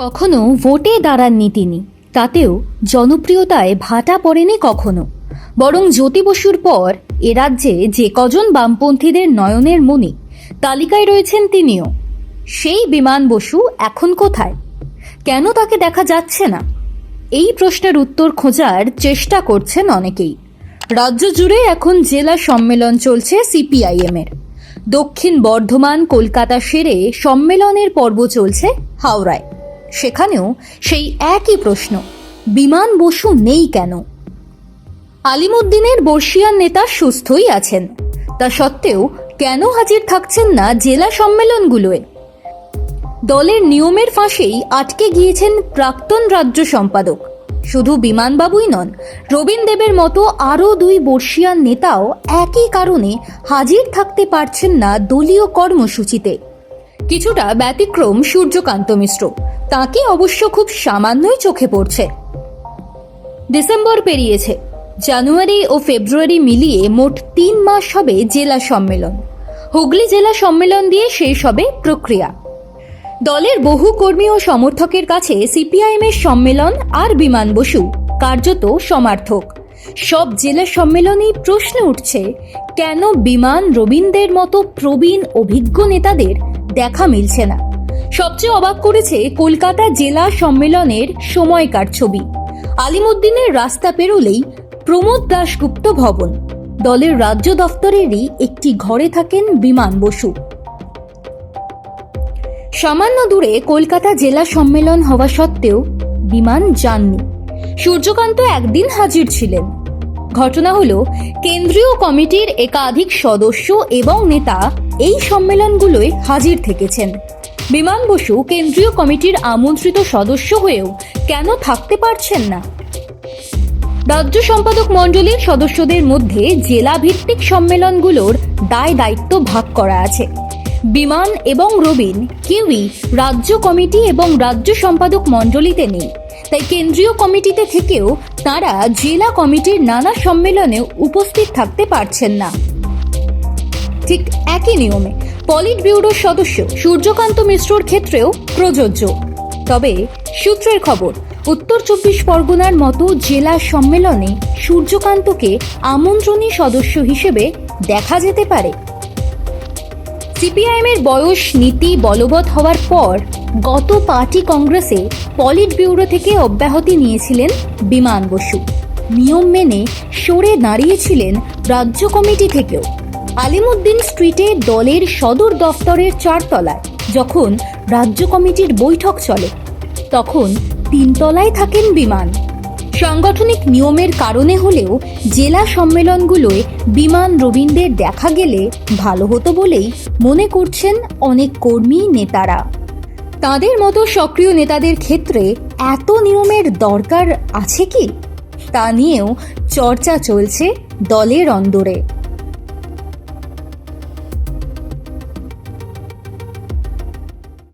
কখনো ভোটে দাঁড়াননি তিনি। তাতেও জনপ্রিয়তায় ভাটা পড়েনি কখনো। বরং জ্যোতি বসুর পর এ রাজ্যে যে কজন বামপন্থীদের নয়নের মণি, তালিকায় রয়েছেন তিনিও। সেই বিমান বসু এখন কোথায়? কেন তাকে দেখা যাচ্ছে না? এই প্রশ্নের উত্তর খোঁজার চেষ্টা করছেন অনেকেই। রাজ্য জুড়ে এখন জেলা সম্মেলন চলছে সিপিআইএম এর দক্ষিণ বর্ধমান কলকাতা সেরে সম্মেলনের পর্ব চলছে হাওড়ায়। সেখানেও সেই একই প্রশ্ন, বিমান বসু নেই কেন? আলিমুদ্দিনের বর্ষিয়ান নেতা সুস্থই আছেন, তা সত্ত্বেও কেন হাজির থাকছেন না জেলা সম্মেলনগুলোয়? দলের নিয়মের ফাঁসেই আটকে গিয়েছেন প্রাক্তন রাজ্য সম্পাদক, শুধু বিমানবাবুই নন রবীন দেবের মতো আরও দুই বর্ষিয়ান নেতাও একই কারণে হাজির থাকতে পারছেন না দলীয় কর্মসূচিতে। কিছুটা ব্যতিক্রম সূর্যকান্ত মিশ্র। তাকে অবশ্য খুব সামান্যই চোখে পড়ছে। ডিসেম্বর পেরিয়েছে। জানুয়ারি ও ফেব্রুয়ারি মিলিয়ে মোট তিন মাস হবে জেলা সম্মেলন। হুগলি জেলা সম্মেলন দিয়ে শেষ হবে প্রক্রিয়া। দলের বহু কর্মী ও সমর্থকের কাছে সিপিআইএম এর সম্মেলন আর বিমান বসু কার্যত সমার্থক। সব জেলা সম্মেলনেই প্রশ্ন উঠছে, কেন বিমান রবীন্দ্রের মতো প্রবীণ অভিজ্ঞ নেতাদের দেখা মিলছে না। সবচেয়ে অবাক করেছে কলকাতা জেলা সম্মেলনের সময়কার ছবি। আলিমুদ্দিনের রাস্তা পেরোলেই প্রমোদ দাশগুপ্ত ভবন। দলের রাজ্য দফতরেরই একটি ঘরে থাকেন বিমান বসু। সামান্য দূরে কলকাতা জেলা সম্মেলন হওয়া সত্ত্বেও বিমান যাননি। সূর্যকান্ত একদিন হাজির ছিলেন। ঘটনা হলো, কেন্দ্রীয় কমিটির একাধিক সদস্য এবং নেতা এই সম্মেলনগুলোয় হাজির থেকেছেন। বিমান বসু কেন্দ্রীয় কমিটির আমন্ত্রিত সদস্য হয়েও কেন থাকতে পারছেন না? রাজ্য সম্পাদক মণ্ডলীর সদস্যদের মধ্যে জেলা ভিত্তিক সম্মেলনগুলোর দায় দায়িত্ব ভাগ করা আছে। বিমান এবং রবিন কেউই রাজ্য কমিটি এবং রাজ্য সম্পাদক মণ্ডলীতে নেই। তাই কেন্দ্রীয় কমিটিতে থেকেও তারা জেলা কমিটির নানা সম্মেলনে উপস্থিত থাকতে পারছেন না। ঠিক একই নিয়মে পলিট ব্যুরোর সদস্য সূর্যকান্ত মিশ্রর ক্ষেত্রেও প্রযোজ্য। তবে সূত্রের খবর, উত্তর চব্বিশ পরগনার মতো জেলা সম্মেলনে সূর্যকান্তকে আমন্ত্রণী সদস্য হিসেবে দেখা যেতে পারে। সিপিআইএম এর বয়স, নীতি, বলবৎ হওয়ার পর গত পার্টি কংগ্রেসে পলিট ব্যুরো থেকে অব্যাহতি নিয়েছিলেন বিমান বসু। নিয়ম মেনে সরে দাঁড়িয়েছিলেন রাজ্য কমিটি থেকেও। আলিমুদ্দিন স্ট্রিটে দলের সদর দফতরের চারতলায় যখন রাজ্য কমিটির বৈঠক চলে, তখন তিনতলায় থাকেন বিমান। সাংগঠনিক নিয়মের কারণে হলেও জেলা সম্মেলনগুলোয় বিমান রবীন্দ্রের দেখা গেলে ভালো হতো বলেই মনে করছেন অনেক কর্মী নেতারা। তাদের মতো সক্রিয় নেতাদের ক্ষেত্রে এত নিয়মের দরকার আছে কি? তা নিয়েও চর্চা চলছে দলের অন্দরে।